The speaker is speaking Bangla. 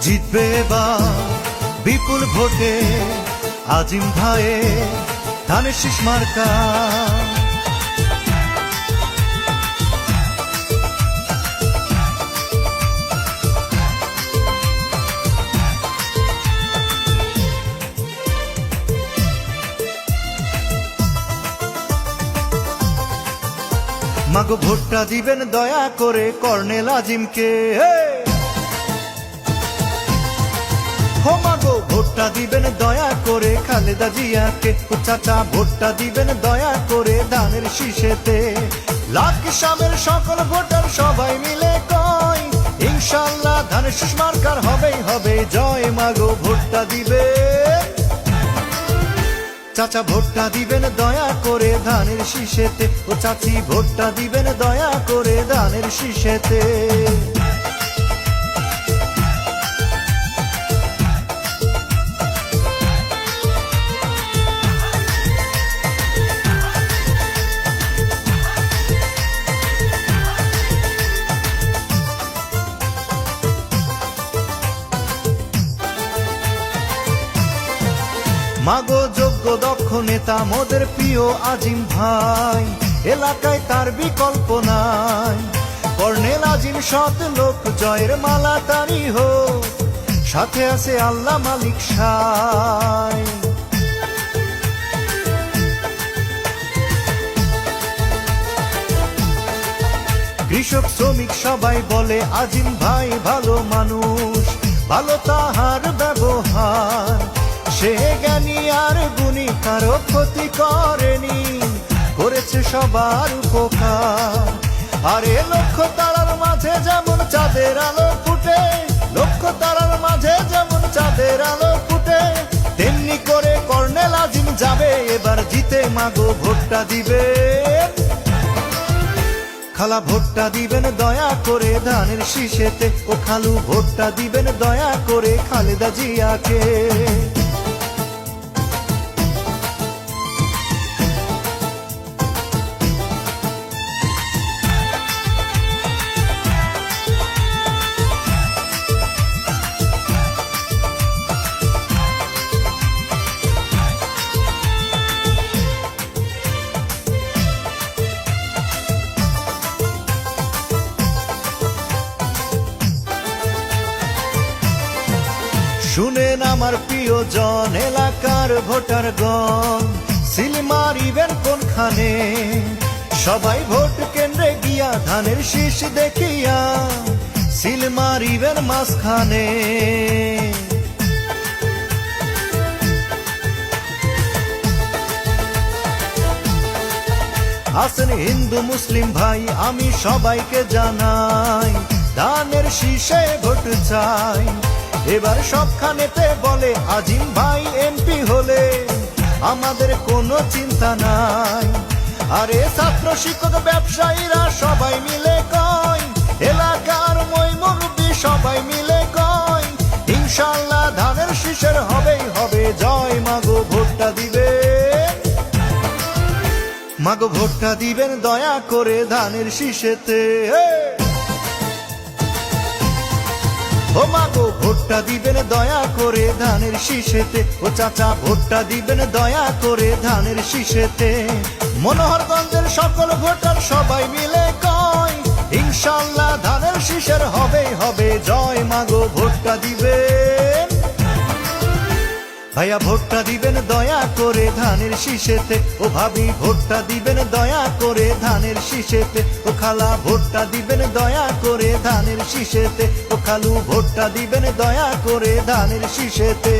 জিতবে বা বিপুল ভোটে আজিম ভাইয়ে ধানের শীষ মার্কা মাগো ভোটটা দিবেন দয়া করে কর্নেল আজিমকে হে! হো মাগো, ভোটটা দিবেন দয়া করে খালেদা জিয়াকে। ও চাচা ভোটটা দিবেন দয়া করে ধানের শীষেতে। লাখ সামের সকল ভোটার সবাই মিলে কয়, ইনশাল্লাহ ধানের শীষ মার্কার হবেই হবে জয় মাগো, ভোটটা দিবে। চাচা, ভোটটা দিবেন দয়া করে ধানের শীষেতে। ও চাচি, ভোটটা দিবেন দয়া করে ধানের শীষেতে। মাগো যোগ্য দক্ষ নেতা মোদের প্রিয় আজিম ভাই। এলাকায় তার বিকল্প নাই। কর্নেল আজিম সৎ লোক, জয়ের মালা তারি হোক। সাথে আছে আল্লাহ মালিক সাই। কৃষক, শ্রমিক সবাই বলে, আজিম ভাই ভালো মানুষ, ভালো তাহার ব্যবহার। সে আর গুণী কারও ক্ষতি করেনি। করেছে সবার উপকার। আরে লক্ষ্য তারার মাঝে যেমন চাঁদের আলো ফুটে লক্ষ্য তারার মাঝে যেমন চাঁদের আলো ফুটে, তেমনি করে কর্নেল আজিম যাবে, এবার জিতে মাগো ভোটটা দিবে। খালা ভোটটা দিবেন দয়া করে ধানের শীষেতে, ও খালু ভোটটা দিবেন দয়া করে খালেদা জিয়াকে। শুনেন আমার প্রিয় জন এলাকার ভোটার গণ সিলমার ইভেন কোনখানে? সবাই ভোট কেন্দ্রে গিয়া ধানের শীষ দেখিয়া সিলমার ইভেন মাঝখানে। আছেন হিন্দু, মুসলিম ভাই, আমি সবাইকে জানাই, ধানের শীষে ভোট চাই। এবার সবখানেতে বলে, আজিম ভাই এমপি হলে আমাদের কোনো চিন্তা নাই। আরে ছাত্র শিক্ষক ব্যবসায়ীরা সবাই মিলে কয়, এলাকার মই মুরব্বী সবাই মিলে কয়, ইনশাল্লাহ ধানের শীষের হবেই হবে, জয় মাগো ভোটটা দিবে। মাগো ভোটটা দিবেন দয়া করে ধানের শীষেতে ও মাগো ভোটটা দিবেন দয়া করে ধানের শীষেতে। ও চাচা, ভোটটা দিবেন দয়া করে ধানের শীষেতে। মনোহরগঞ্জের সকল ভোটার সবাই মিলে কয়, ইনশাল্লাহ ধানের শীষের হবে হবে জয় মাগো ভোটটা দিবেন ভাইয়া ভোটটা দিবেন দয়া করে ধানের শীষেতে। ও ভাবি ভোটটা দিবেন দয়া করে ধানের শীষেতে। ও খালা ভোটটা দিবেন দয়া করে ধানের শীষেতে। ও খালু ভোটটা দিবেন দয়া করে ধানের শীষেতে।